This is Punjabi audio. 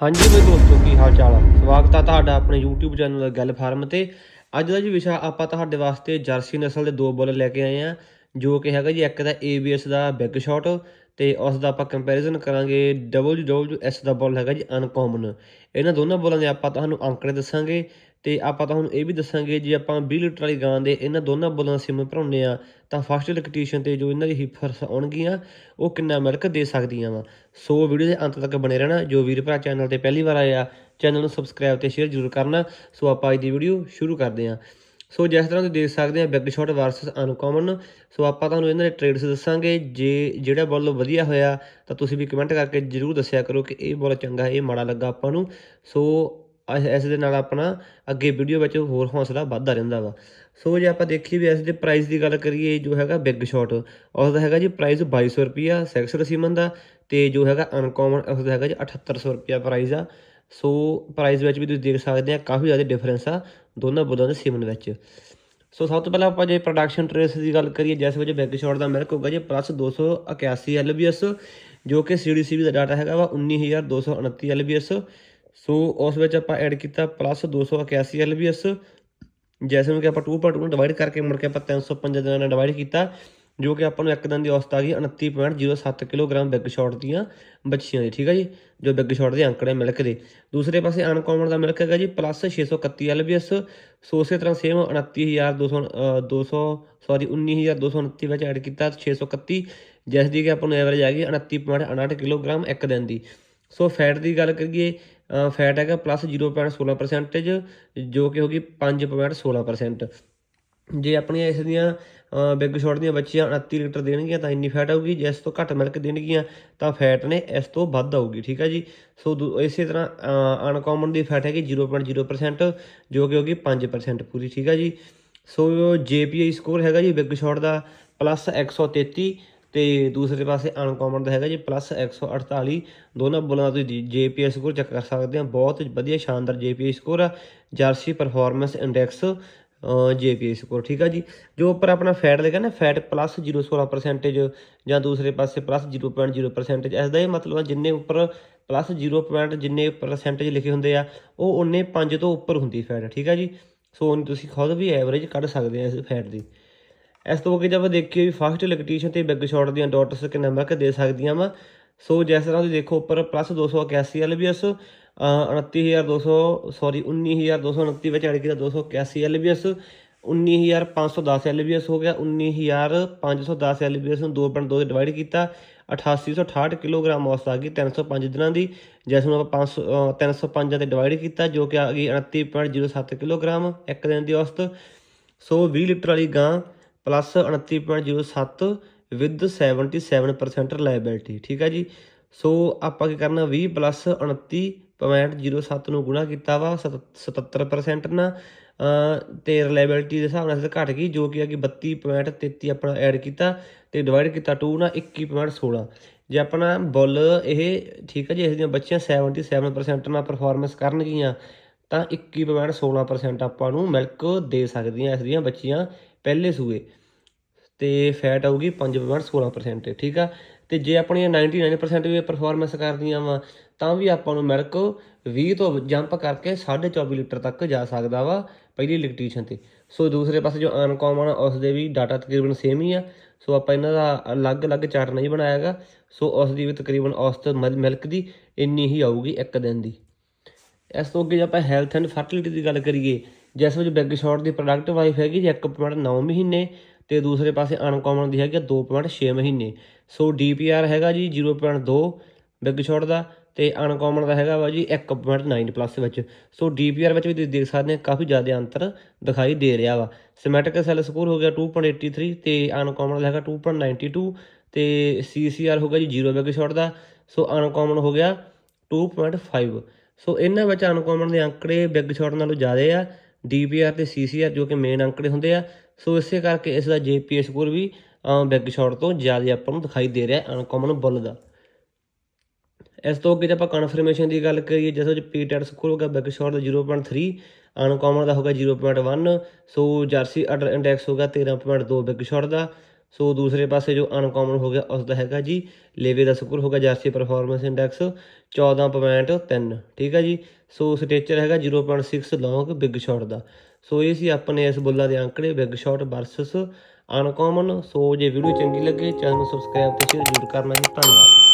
ਹਾਂਜੀ ਮੇਰੇ ਦੋਸਤੋ, ਕੀ ਹਾਲ ਚਾਲ ਆ? ਸਵਾਗਤ ਆ ਤੁਹਾਡਾ ਆਪਣੇ YouTube ਚੈਨਲ ਗੱਲ ਫਾਰਮ ਤੇ। ਅੱਜ ਦਾ ਜੀ ਵਿਸ਼ਾ ਆਪਾਂ ਤੁਹਾਡੇ ਵਾਸਤੇ ਜਰਸੀ ਨਸਲ ਦੇ ਦੋ ਬੁੱਲ ਲੈ ਕੇ ਆਏ ਆ, ਜੋ ਕਿ ਹੈਗਾ ਜੀ ਇੱਕ ਦਾ ABS ਦਾ ਬਿਗ ਸ਼ਾਟ ਤੇ ਉਸ ਦਾ ਆਪਾਂ ਕੰਪੈਰੀਜ਼ਨ ਕਰਾਂਗੇ WWS ਦਾ ਬੁੱਲ ਹੈਗਾ ਜੀ ਅਨਕੋਮਨ ਇਹਨਾਂ ਦੋਨਾਂ ਬੋਲਾਂ ਦੇ ਆਪਾਂ ਤੁਹਾਨੂੰ ਅੰਕੜੇ ਦੱਸਾਂਗੇ ਤੇ ਆਪਾਂ ਤੁਹਾਨੂੰ ਇਹ ਵੀ ਦੱਸਾਂਗੇ, ਜੇ ਆਪਾਂ 20 ਲੀਟਰ ਵਾਲੀ ਗਾਂ ਦੇ ਇਹਨਾਂ ਦੋਨਾਂ ਬੁੱਲਾਂ ਦਾ ਸਿਮ ਭਰਾਉਂਦੇ ਆ ਤਾਂ ਫਸਟ ਇਲੈਕਟ੍ਰੀਸ਼ੀਅਨ ਤੇ ਜੋ ਇਹਨਾਂ ਦੀ ਹੀਫਰਸ ਆਉਣਗੀਆਂ, ਉਹ ਕਿੰਨਾ ਮਿਲਕ ਦੇ ਸਕਦੀਆਂ ਵਾ। ਸੋ ਵੀਡੀਓ ਦੇ ਅੰਤ ਤੱਕ ਬਣੇ ਰਹਿਣਾ, ਜੋ ਵੀਰ ਭਰਾ ਚੈਨਲ ਤੇ ਪਹਿਲੀ ਵਾਰ ਆਏ ਆ ਚੈਨਲ ਨੂੰ ਸਬਸਕ੍ਰਾਈਬ ਤੇ ਸ਼ੇਅਰ ਜ਼ਰੂਰ ਕਰਨਾ। ਸੋ ਆਪਾਂ ਅੱਜ ਦੀ ਵੀਡੀਓ ਸ਼ੁਰੂ ਕਰਦੇ ਹਾਂ। ਸੋ ਜਿਸ ਤਰ੍ਹਾਂ ਤੁਸੀਂ ਦੇਖ ਸਕਦੇ ਆ big shot versus uncommon so ਆਪਾਂ ਤੁਹਾਨੂੰ ਇਹਨਾਂ ਦੇ ਟ੍ਰੇਡਸ ਦੱਸਾਂਗੇ, ਜੇ ਜਿਹੜਾ ਬੋਲ ਵਧੀਆ ਹੋਇਆ, ਤਾਂ ਤੁਸੀਂ ਵੀ ਕਮੈਂਟ ਕਰਕੇ ਜਰੂਰ ਦੱਸਿਆ ਕਰੋ ਕਿ ਇਹ ਬੋਲ ਚੰਗਾ, ਇਹ ਮਾੜਾ ਲੱਗਾ ਆਪਾਂ ਨੂੰ। ਸੋ ਇਸ ਇਸ ਦੇ ਨਾਲ ਆਪਣਾ ਅੱਗੇ ਵੀਡੀਓ ਵਿੱਚ ਹੋਰ ਹੌਸਲਾ ਵੱਧਦਾ ਰਹਿੰਦਾ ਵਾ। ਸੋ ਜੇ ਆਪਾਂ ਦੇਖੀਏ ਵੀ ਇਸ ਦੇ ਪ੍ਰਾਈਸ ਦੀ ਗੱਲ ਕਰੀਏ, ਜੋ ਹੈਗਾ ਬਿਗ ਸ਼ਾਟ ਉਸ ਦਾ ਹੈਗਾ ਜੀ ਪ੍ਰਾਈਸ 2200 ਰੁਪਿਆ ਸੈਕਸਰ ਸੀਮਨ ਦਾ ਤੇ ਜੋ ਹੈਗਾ ਅਨਕਾਮਨ ਉਸ ਦਾ ਹੈਗਾ ਜੀ 7800 ਰੁਪਿਆ ਪ੍ਰਾਈਸ ਆ। ਸੋ ਪ੍ਰਾਈਸ ਵਿੱਚ ਵੀ ਤੁਸੀਂ ਦੇਖ ਸਕਦੇ ਆ, ਕਾਫੀ ਜ਼ਿਆਦਾ ਡਿਫਰੈਂਸ ਆ ਦੋਨਾਂ ਬੁੱਲਾਂ ਦੇ ਸੀਮਨ ਵਿੱਚ। ਸੋ ਸਭ ਤੋਂ ਪਹਿਲਾਂ ਆਪਾਂ ਜੇ ਪ੍ਰੋਡਕਸ਼ਨ ਟ੍ਰੇਸ ਦੀ ਗੱਲ ਕਰੀਏ, ਜਿਸ ਵਿੱਚ ਬਿਗ ਸ਼ਾਟ ਦਾ ਮਿਲਕ ਹੋਗਾ ਜੀ ਪਲੱਸ 281 ਐਲਬੀਐਸ ਜੋ ਕਿ ਸੀਡੀਸੀਬੀ ਦਾ ਡਾਟਾ ਹੈਗਾ ਵਾ 19229 ਐਲਬੀਐਸ ਸੋ ਉਸ ਵਿੱਚ ਆਪਾਂ ਐਡ ਕੀਤਾ ਪਲੱਸ 281 ਐਲਬੀਐਸ ਜੈਸੇ ਨੂੰ ਕਿ ਆਪਾਂ 2.2 ਨੂੰ ਡਿਵਾਈਡ ਕਰਕੇ ਮੁੜ ਕੇ ਆਪਾਂ 305 ਦਿਨਾਂ ਨਾਲ ਡਿਵਾਈਡ ਕੀਤਾ ਜੋ ਕਿ ਆਪਾਂ ਨੂੰ ਇੱਕ ਦਿਨ ਦੀ ਔਸਤ ਆ ਗਈ 29.07 ਕਿਲੋਗ੍ਰਾਮ ਬਿਗ ਸ਼ਾਟ ਦੀਆਂ ਬੱਚੀਆਂ ਦੀ ਠੀਕ ਹੈ ਜੀ? ਜੋ ਬਿਗ ਸ਼ਾਟ ਦੇ ਅੰਕੜੇ ਮਿਲਕ ਦੇ। ਦੂਸਰੇ ਪਾਸੇ ਅਨਕਾਮਨ ਦਾ ਮਿਲਕ ਹੈਗਾ ਜੀ ਪਲੱਸ 631 ਐਲਬੀਐਸ ਸੋ ਉਸੇ ਤਰ੍ਹਾਂ ਸੇਮ 29200 ਅ, 200 ਸੌਰੀ 19229 ਵਿੱਚ ਐਡ ਕੀਤਾ 631 ਜਿਸ ਦੀ ਕਿ ਆਪਾਂ ਨੂੰ ਐਵਰੇਜ ਆ ਗਈ 29.59 ਕਿਲੋਗ੍ਰਾਮ ਇੱਕ ਦਿਨ ਦੀ। ਸੋ ਫੈਟ ਦੀ ਗੱਲ ਕਰੀਏ ਫੈਟ ਹੈਗਾ ਪਲੱਸ 0.16% ਜੋ ਕਿ ਹੋਗੀ 5.16% ਜੇ ਆਪਣੀਆਂ ਇਸ ਦੀਆਂ ਬਿਗ ਸ਼ਾਟ ਦੀਆਂ ਬੱਚੀਆਂ 29 ਲੀਟਰ ਦੇਣਗੀਆਂ, ਤਾਂ ਇੰਨੀ ਫੈਟ ਆਊਗੀ, ਜੇ ਇਸ ਤੋਂ ਘੱਟ ਮਿਲਕ ਦੇਣਗੀਆਂ, ਤਾਂ ਫੈਟ ਨੇ ਇਸ ਤੋਂ ਵੱਧ ਆਊਗੀ, ਠੀਕ ਹੈ ਜੀ? ਸੋ ਦੂ- ਇਸੇ ਤਰ੍ਹਾਂ ਅਨਕਾਮਨ ਦੀ ਫੈਟ ਹੈਗੀ 0.0% ਜੋ ਕਿ ਹੋਗੀ 5% ਪੂਰੀ, ਠੀਕ ਹੈ ਜੀ? ਸੋ JPI ਸਕੋਰ ਹੈਗਾ ਜੀ ਬਿਗ ਸ਼ਾਟ ਦਾ ਪਲੱਸ 133 ਤੇ ਦੂਸਰੇ ਪਾਸੇ ਅਨਕਾਮਨ ਦਾ ਹੈਗਾ ਜੀ ਪਲੱਸ 148 ਦੋਨਾਂ ਬੋਲਾਂ ਦਾ ਤੁਸੀਂ JPI ਸਕੋਰ ਚੈੱਕ ਕਰ ਸਕਦੇ ਆ ਬਹੁਤ ਵਧੀਆ, ਸ਼ਾਨਦਾਰ JPI ਸਕੋਰ ਆ। Jersey performance index JPI score ਠੀਕ ਆ ਜੀ? ਜੋ ਉੱਪਰ ਆਪਣਾ ਫੈਟ ਲਿਖਿਆ ਨਾ ਫੈਟ ਪਲੱਸ 0.16% ਜਾਂ ਦੂਸਰੇ ਪਾਸੇ ਪਲੱਸ 0.0% ਇਸ ਦਾ ਇਹ ਮਤਲਬ ਆ ਜਿੰਨੇ ਉੱਪਰ ਪਲੱਸ 0. point, ਜਿੰਨੇ ਪਰਸੈਂਟੇਜ ਲਿਖੇ ਹੁੰਦੇ ਆ, ਉਹ ਉਹਨੇ 5 ਤੋਂ ਉੱਪਰ ਹੁੰਦੀ ਫੈਟ ਠੀਕ ਆ ਜੀ? ਸੋ ਹੁਣ ਤੁਸੀਂ ਖੁਦ ਵੀ ਐਵਰੇਜ ਕੱਢ ਸਕਦੇ ਆ ਇਸ ਫੈਟ ਦੀ। ਇਸ ਤੋਂ ਅੱਗੇ ਜੇ ਆਪਾਂ ਦੇਖੀਏ ਵੀ ਫਾਸਟ ਇਲੈਕਟ੍ਰੀਸ਼ੀਅਨ ਤੇ ਬਿਗ ਸ਼ਾਟ ਦੀਆਂ ਡਾਟਸ ਕਿੰਨਾ ਮਿਲਕ ਦੇ ਸਕਦੀਆਂ ਵਾ। ਸੋ ਜਿਸ ਤਰ੍ਹਾਂ ਤੁਸੀਂ ਦੇਖੋ ਉੱਪਰ ਪਲੱਸ 281 ਐਲਬੀਐਸ 29200 ਸੌਰੀ 19229 ਵਿੱਚ ਐਡ ਕੀਤਾ 281 ਐਲਬੀਐਸ 19510 ਐਲਬੀਐਸ ਹੋ ਗਿਆ। 19510 ਐਲਬੀਐਸ ਨੂੰ 2.2 ਦੇ ਡਿਵਾਈਡ ਕੀਤਾ। 8868 ਕਿਲੋਗ੍ਰਾਮ ਔਸਤ ਆ ਗਈ 305 ਦਿਨਾਂ ਦੀ ਜਿਸ ਨੂੰ ਆਪਾਂ 500 ਅ, 305 ਤੇ ਡਿਵਾਈਡ ਕੀਤਾ ਜੋ ਕਿ ਆ ਗਈ 29.07 ਕਿਲੋਗ੍ਰਾਮ ਇੱਕ ਦਿਨ ਦੀ ਔਸਤ। ਸੋ 20 ਲੀਟਰ ਵਾਲੀ ਗਾਂ 29.07 ਵਿਦ 77% ਰਿਲਾਇਬਿਲਟੀ ਠੀਕ ਹੈ ਜੀ? ਸੋ ਆਪਾਂ ਕੀ ਕਰਨਾ 20 ਪਲੱਸ 29.07 ਨੂੰ ਗੁਣਾ ਕੀਤਾ ਵਾ, ਸਤ- 77% ਨਾਲ ਅਹ, ਤੇ ਰਿਲਾਇਬਿਲਟੀ ਦੇ ਹਿਸਾਬ ਨਾਲ ਇਹ ਘਟ ਗਈ, ਜੋ ਕਿ ਆ ਹੈਗੀ 32.33 ਆਪਣਾ ਐਡ ਕੀਤਾ, ਤੇ ਡਿਵਾਈਡ ਕੀਤਾ 2 ਨਾਲ 21.16 ਜੇ ਆਪਣਾ ਬੁੱਲ ਇਹ, ਠੀਕ ਹੈ ਜੀ ਇਸ ਦੀਆਂ ਬੱਚੀਆਂ 77% ਨਾਲ ਪਰਫਾਰਮੈਂਸ ਕਰਨਗੀਆਂ, ਤਾਂ 21.16% ਆਪਾਂ ਨੂੰ ਮਿਲਕ ਦੇ ਸਕਦੀਆਂ ਇਸ ਦੀਆਂ ਬੱਚੀਆਂ ਪਹਿਲੇ ਸੂਏ, ਤੇ ਫੈਟ ਆਊਗੀ 5.16% ਠੀਕ ਆ? ਤੇ ਜੇ ਆਪਣੀਆਂ 99% ਵੀ ਪਰਫਾਰਮੈਂਸ ਕਰਦੀਆਂ ਵਾ, ਤਾਂ ਵੀ ਆਪਾਂ ਨੂੰ ਮਿਲਕ 20 ਤੋਂ ਜੰਪ ਕਰਕੇ 24.5 ਲੀਟਰ ਤੱਕ ਜਾ ਸਕਦਾ ਵਾ ਪਹਿਲੀ ਇਲੈਕਟ੍ਰੀਸ਼ਨ ਤੇ। ਸੋ ਦੂਸਰੇ ਪਾਸੇ ਜੋ ਅਨਕਾਮਨ ਉਸ ਦੇ ਵੀ ਡਾਟਾ ਤਕਰੀਬਨ ਸੇਮ ਹੀ ਆ। ਸੋ ਆਪਾਂ ਇਹਨਾਂ ਦਾ ਅਲੱਗ-ਅਲੱਗ ਚਾਰਟ ਨਹੀਂ ਬਣਾਇਆਗਾ। ਸੋ ਉਸ ਦੀ ਵੀ ਤਕਰੀਬਨ ਔਸਤ ਮਿਲਕ ਦੀ ਇੰਨੀ ਹੀ ਆਊਗੀ ਇੱਕ ਦਿਨ ਦੀ। ਇਸ ਤੋਂ ਅੱਗੇ ਜੇ ਆਪਾਂ ਹੈਲਥ ਐਂਡ ਫਰਟੀਲਿਟੀ ਦੀ ਗੱਲ ਕਰੀਏ ਜਿਸ ਵਿੱਚ ਬਿਗ ਸ਼ਾਟ ਦੀ ਪ੍ਰੋਡਕਟ ਵਾਈਫ ਹੈਗੀ ਜੀ 1.9 ਮਹੀਨੇ ਤੇ ਦੂਸਰੇ ਪਾਸੇ ਅਨਕਾਮਨ ਦੀ ਹੈਗੀ ਆ 2.6 ਮਹੀਨੇ। ਸੋ ਡੀਪੀਆਰ ਹੈਗਾ ਜੀ 0.2 ਬਿਗ ਸ਼ਾਟ ਦਾ ਤੇ ਅਨਕਾਮਨ ਦਾ ਹੈਗਾ ਵਾ ਜੀ 1.9 ਪਲੱਸ ਵਿੱਚ। ਸੋ ਡੀਪੀਆਰ ਵਿੱਚ ਵੀ ਤੁਸੀਂ ਦੇਖ ਸਕਦੇ ਆ ਕਾਫੀ ਜ਼ਿਆਦਾ ਅੰਤਰ ਦਿਖਾਈ ਦੇ ਰਿਹਾ ਵਾ। ਸਿਮੈਟਿਕ ਸੈੱਲ ਸਕੋਰ ਹੋ ਗਿਆ 2.83 ਤੇ ਅਨਕਾਮਨ ਦਾ ਹੈਗਾ 2.92 ਤੇ ਸੀਸੀਆਰ ਗਿਆ ਜੀ 0 ਬਿਗ ਸ਼ਾਟ ਦਾ। ਸੋ ਅਨਕਾਮਨ ਹੋ ਗਿਆ 2.5 ਸੋ ਇਹਨਾਂ ਵਿੱਚ ਅਨਕਾਮਨ ਦੇ ਅੰਕੜੇ ਬਿਗ ਸ਼ਾਟ ਨਾਲੋਂ ਜ਼ਿਆਦਾ ਆ। ਡੀਪੀਆਰ ਤੇ ਸੀਸੀਆਰ ਜੋ ਕਿ ਮੇਨ ਅੰਕੜੇ ਹੁੰਦੇ ਆ। ਸੋ ਇਸੇ ਕਰਕੇ ਇਸ ਦਾ ਜੀਪੀਐਸ ਸਕੋਰ ਵੀ ਬਿਗ ਸ਼ਾਟ ਤੋਂ ਜ਼ਿਆਦਾ ਆਪਾਂ ਨੂੰ ਦਿਖਾਈ ਦੇ ਰਿਹਾ ਅਨਕਾਮਨ ਬੁੱਲ ਦਾ। ਇਸ ਤੋਂ ਅੱਗੇ ਜੇ ਆਪਾਂ ਕਨਫਰਮੇਸ਼ਨ ਦੀ ਗੱਲ ਕਰੀਏ ਜਿਸ ਵਿੱਚ ਪੀਟੈਟ ਸਕੋਰ ਹੋਗਾ ਬਿਗ ਸ਼ਾਟ ਦਾ 0.3 ਅਨਕਾਮਨ ਦਾ ਹੋਗਾ 0.1 ਸੋ ਜਰਸੀ ਆਰਡਰ ਇੰਡੈਕਸ ਹੋਗਾ 13.2 ਬਿਗ ਸ਼ਾਟ ਦਾ। ਸੋ ਦੂਸਰੇ ਪਾਸੇ ਜੋ ਅਨਕਾਮਨ ਹੋ ਗਿਆ ਉਸ ਦਾ ਹੈਗਾ ਜੀ ਲੇਵੇ ਦਾ ਸਕੋਰ ਹੋਗਾ ਜਰਸੀ ਪਰਫਾਰਮੈਂਸ ਇੰਡੈਕਸ 14.3 ਠੀਕ ਹੈ ਜੀ? ਸੋ ਸਟੇਚਰ ਹੈਗਾ 0.6 ਲੌਂਗ ਬਿਗ ਸ਼ਾਟ ਦਾ। ਸੋ ਇਹ ਸੀ ਆਪਣੇ ਇਸ ਬੁੱਲਾਂ ਦੇ ਅੰਕੜੇ big shot versus uncommon so ਜੇ ਵੀਡੀਓ ਚੰਗੀ ਲੱਗੇ, ਚੈਨਲ ਨੂੰ ਸਬਸਕ੍ਰਾਈਬ ਤੇ ਸ਼ੇਅਰ ਜ਼ਰੂਰ ਕਰਨਾ ਜੀ। ਧੰਨਵਾਦ।